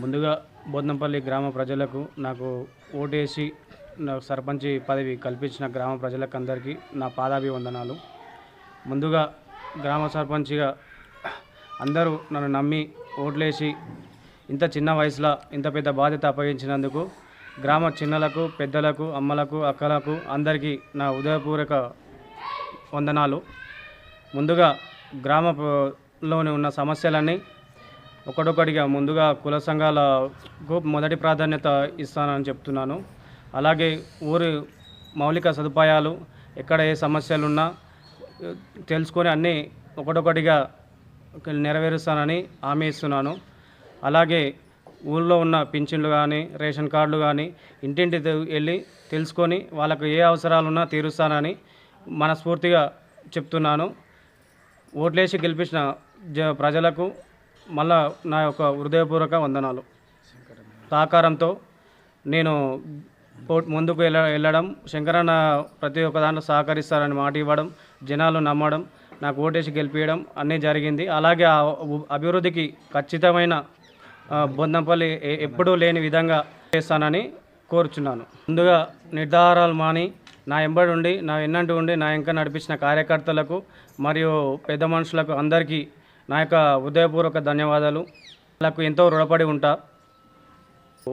ముందుగా బోధనంపల్లి గ్రామ ప్రజలకు నాకు ఓటేసి నాకు సర్పంచి పదవి కల్పించిన గ్రామ ప్రజలకు అందరికీ నా పాదాభివందనాలు. ముందుగా గ్రామ సర్పంచిగా అందరూ నన్ను నమ్మి ఓట్లేసి ఇంత చిన్న వయసులో ఇంత పెద్ద బాధ్యత అప్పగించినందుకు గ్రామ చిన్నలకు పెద్దలకు అమ్మలకు అక్కలకు అందరికీ నా ఉదయపూర్వక వందనాలు. ముందుగా గ్రామంలోని ఉన్న సమస్యలన్నీ ఒకటొకటిగా ముందుగా కుల సంఘాలకు మొదటి ప్రాధాన్యత ఇస్తానని చెప్తున్నాను. అలాగే ఊరి మౌలిక సదుపాయాలు ఎక్కడ ఏ సమస్యలున్నా తెలుసుకొని అన్నీ ఒకటొకటిగా నెరవేరుస్తానని హామీ ఇస్తున్నాను. అలాగే ఊళ్ళో ఉన్న పింఛన్లు కానీ రేషన్ కార్డులు కానీ ఇంటింటి వెళ్ళి తెలుసుకొని వాళ్ళకు ఏ అవసరాలున్నా తీరుస్తానని మనస్ఫూర్తిగా చెప్తున్నాను. ఓట్లేసి గెలిపించిన జ ప్రజలకు మళ్ళా నా యొక్క హృదయపూర్వక వందనాలు. సహకారంతో నేను ముందుకు వెళ్ళ వెళ్ళడం శంకరన్న ప్రతి ఒక్క దాంట్లో సహకరిస్తారని మాట ఇవ్వడం జనాలు నమ్మడం నాకు ఓటేసి గెలిపించడం అన్నీ జరిగింది. అలాగే ఆ అభివృద్ధికి ఖచ్చితమైన బొందంపల్లి ఎ- ఎప్పుడూ లేని విధంగా చేస్తానని కోరుచున్నాను. ముందుగా నిర్ధారాలు మాని నా ఎంబడి ఉండి నా ఎన్నంటి ఉండి నా ఇంకా నడిపించిన కార్యకర్తలకు మరియు పెద్ద మనుషులకు అందరికీ నా యొక్క హృదయపూర్వక ధన్యవాదాలు. వాళ్ళకు ఎంతో రుణపడి ఉంటా.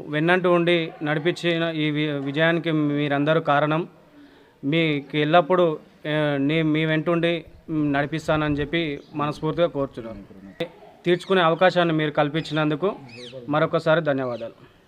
వెన్నంటూ ఉండి నడిపించిన ఈ విజయానికి మీరందరూ కారణం. మీకు ఎల్లప్పుడూ నీ మీ వెంటుండి నడిపిస్తానని చెప్పి మనస్ఫూర్తిగా కోరుచున్నాను. తీర్చుకునే అవకాశాన్ని మీరు కల్పించినందుకు మరొకసారి ధన్యవాదాలు.